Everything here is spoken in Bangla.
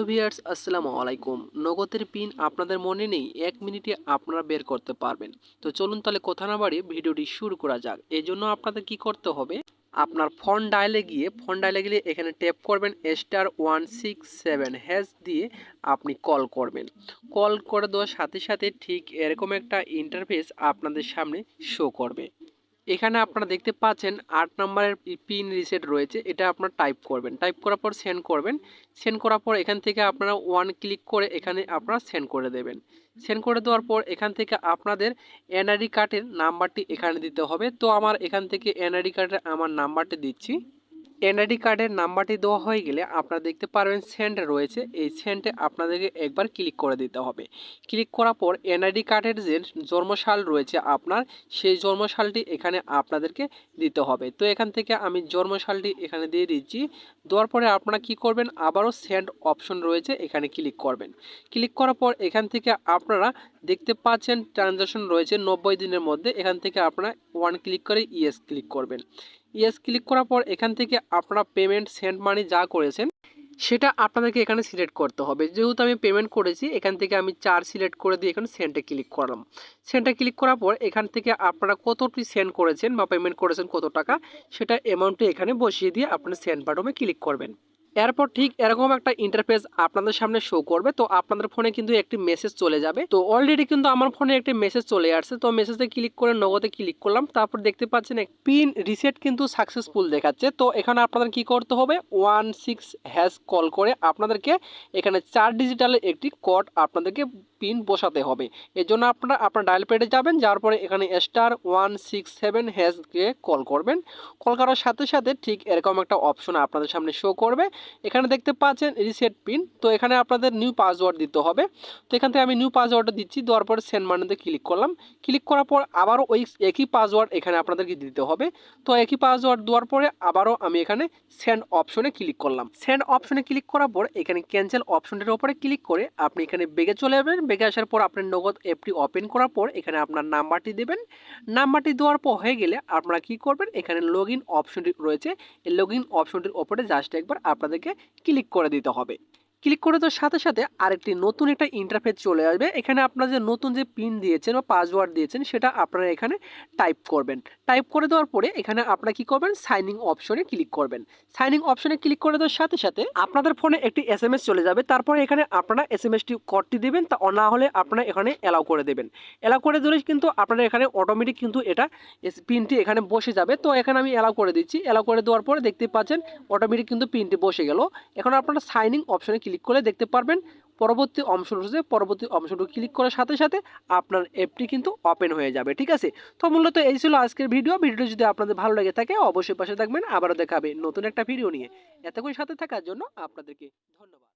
হ্যালো ভিয়ার্স আসসালামু আলাইকুম। নগদের পিন আপনাদের মনে নেই, এক মিনিটে আপনারা বের করতে পারবেন। তো চলুন তাহলে কথা না বাড়িয়ে ভিডিওটি শুরু করা যাক। এই জন্য আপনাদের কি করতে হবে, আপনার ফোন ডায়ালে গিয়ে, ফোন ডায়ালে গেলে এখানে ট্যাপ করবেন star one six seven hash দিয়ে আপনি কল করবেন। কল করে দেওয়ার সাথে সাথে ঠিক এরকম একটা ইন্টারফেস আপনাদের সামনে শো করবে। এখানে আপনারা দেখতে পাচ্ছেন আট নম্বরের পিন রিসেট রয়েছে, এটা আপনারা টাইপ করবেন। টাইপ করার পর সেন্ড করবেন। সেন্ড করার পর এখান থেকে আপনারা ওয়ান ক্লিক করে এখানে আপনারা সেন্ড করে দেবেন। সেন্ড করে দেওয়ার পর এখান থেকে আপনাদের এনআইডি কার্ডের নাম্বারটি এখানে দিতে হবে। তো আমার এখান থেকে এনআইডি কার্ডের আমার নাম্বারটি দিচ্ছি। এনআইডি কার্ডের নাম্বারটি দেওয়া হয়ে গেলে আপনারা দেখতে পারবেন সেন্ড রয়েছে। এই সেন্টে আপনাদেরকে একবার ক্লিক করে দিতে হবে। ক্লিক করার পর এনআইডি কার্ডের যে জন্মসাল রয়েছে আপনার, সেই জন্মসালটি এখানে আপনাদেরকে দিতে হবে। তো এখান থেকে আমি জন্মসালটি এখানে দিয়ে দিচ্ছি। দেওয়ার পরে আপনারা কি করবেন? আবারও সেন্ড অপশন রয়েছে, এখানে ক্লিক করবেন। ক্লিক করার পর এখান থেকে আপনারা দেখতে পাচ্ছেন ট্রানজাকশন রয়েছে নব্বই দিনের মধ্যে। এখান থেকে আপনারা ওয়ান ক্লিক করে ইয়েস ক্লিক করবেন। ইয়েস ক্লিক করার পর এখান থেকে আপনারা পেমেন্ট সেন্ড মানি যা করেছেন, সেটা আপনাদেরকে এখানে সিলেক্ট করতে হবে। যেহেতু আমি পেমেন্ট করেছি, এখান থেকে আমি চার সিলেক্ট করে দিয়ে এখানে সেন্টে ক্লিক করলাম। সেন্টে ক্লিক করার পর এখান থেকে আপনারা কতটি সেন্ড করেছেন বা পেমেন্ট করেছেন, কত টাকা, সেটা অ্যামাউন্টটি এখানে বসিয়ে দিয়ে আপনি সেন্ড বাটমে ক্লিক করবেন। এরপর ঠিক এরকম একটা ইন্টারফেস আপনাদের সামনে শো করবে। তো আপনাদের ফোনে কিন্তু একটি মেসেজ চলে যাবে। তো অলরেডি কিন্তু আমার ফোনে একটি মেসেজ চলে আসছে। তো মেসেজে ক্লিক করে নগদে ক্লিক করলাম। তারপর দেখতে পাচ্ছেন পিন রিসেট কিন্তু সাকসেসফুল দেখাচ্ছে। তো এখানে আপনাদের কি করতে হবে? ওয়ান সিক্স হ্যাশ কল করে আপনাদেরকে এখানে চার ডিজিটালের একটি কোড আপনাদেরকে পিন বসাতে হবে। এর জন্য আপনারা, আপনার ডায়াল পেডে যাবেন। যার পরে এখানে স্টার ওয়ান সিক্স সেভেন হ্যাশকে কল করবেন। কল করার সাথে সাথে ঠিক এরকম একটা অপশন আপনাদের সামনে শো করবে। এখানে দেখতে পাচ্ছেন রিসেট পিন তো এখানে আপনাদের নিউ পাসওয়ার্ড দিতে হবে। তো এখান থেকে আমি নিউ পাসওয়ার্ডটা দিচ্ছি, দেওয়ার পরে সেন্ড মানিতে ক্লিক করলাম। ক্লিক করার পর আবারও ওই একই পাসওয়ার্ড এখানে আপনাদেরকে দিতে হবে। তো একই পাসওয়ার্ড দেওয়ার পরে আবারও আমি এখানে সেন্ড অপশনে ক্লিক করলাম। সেন্ড অপশনে ক্লিক করার পর এখানে ক্যান্সেল অপশনটির উপরে ক্লিক করে আপনি এখানে বেগে চলে যাবেন। বেগে আসার পর আপনার নগদ অ্যাপটি ওপেন করার পর এখানে আপনার নাম্বারটি দেবেন। নাম্বারটি দেওয়ার পর হয়ে গেলে আপনারা কি করবেন? এখানে লগ ইন অপশনটি রয়েছে। এই লগ ইন অপশনটির ওপরে জাস্ট একবার আপনাদেরকে ক্লিক করে দিতে হবে। ক্লিক করে দেওয়ার সাথে সাথে আরেকটি নতুন একটা ইন্টারফেস চলে আসবে। এখানে আপনারা যে নতুন যে পিন দিয়েছেন বা পাসওয়ার্ড দিয়েছেন, সেটা আপনারা এখানে টাইপ করবেন। টাইপ করে দেওয়ার পরে এখানে আপনারা কি করবেন? সাইনিং অপশনে ক্লিক করবেন। সাইনিং অপশনে ক্লিক করে দেওয়ার সাথে সাথে আপনাদের ফোনে একটি এস চলে যাবে। তারপরে এখানে আপনারা এস এম এসটি কোডটি দেবেন। তা না হলে আপনারা এখানে অ্যালাউ করে দেবেন। অ্যালাউ করে দিলে কিন্তু আপনারা এখানে অটোমেটিক কিন্তু এটা পিনটি এখানে বসে যাবে। তো এখানে আমি অ্যালাউ করে দিচ্ছি। অ্যালাউ করে দেওয়ার পরে দেখতে পাচ্ছেন অটোমেটিক কিন্তু পিনটি বসে গেল। এখন আপনারা সাইনিং অপশনে ক্লিক করলে দেখতে পারবেন পরবর্তী অংশ রয়েছে। পরবর্তী অংশটুকু ক্লিক করার সাথে সাথে আপনার অ্যাপটি কিন্তু ওপেন হয়ে যাবে, ঠিক আছে? তো মূলত এই ছিল আজকের ভিডিও ভিডিও যদি আপনাদের ভালো লেগে থাকে, অবশ্যই পাশে থাকবেন। আবারও দেখাবে নতুন একটা ভিডিও নিয়ে। এতক্ষণ সাথে থাকার জন্য আপনাদেরকে ধন্যবাদ।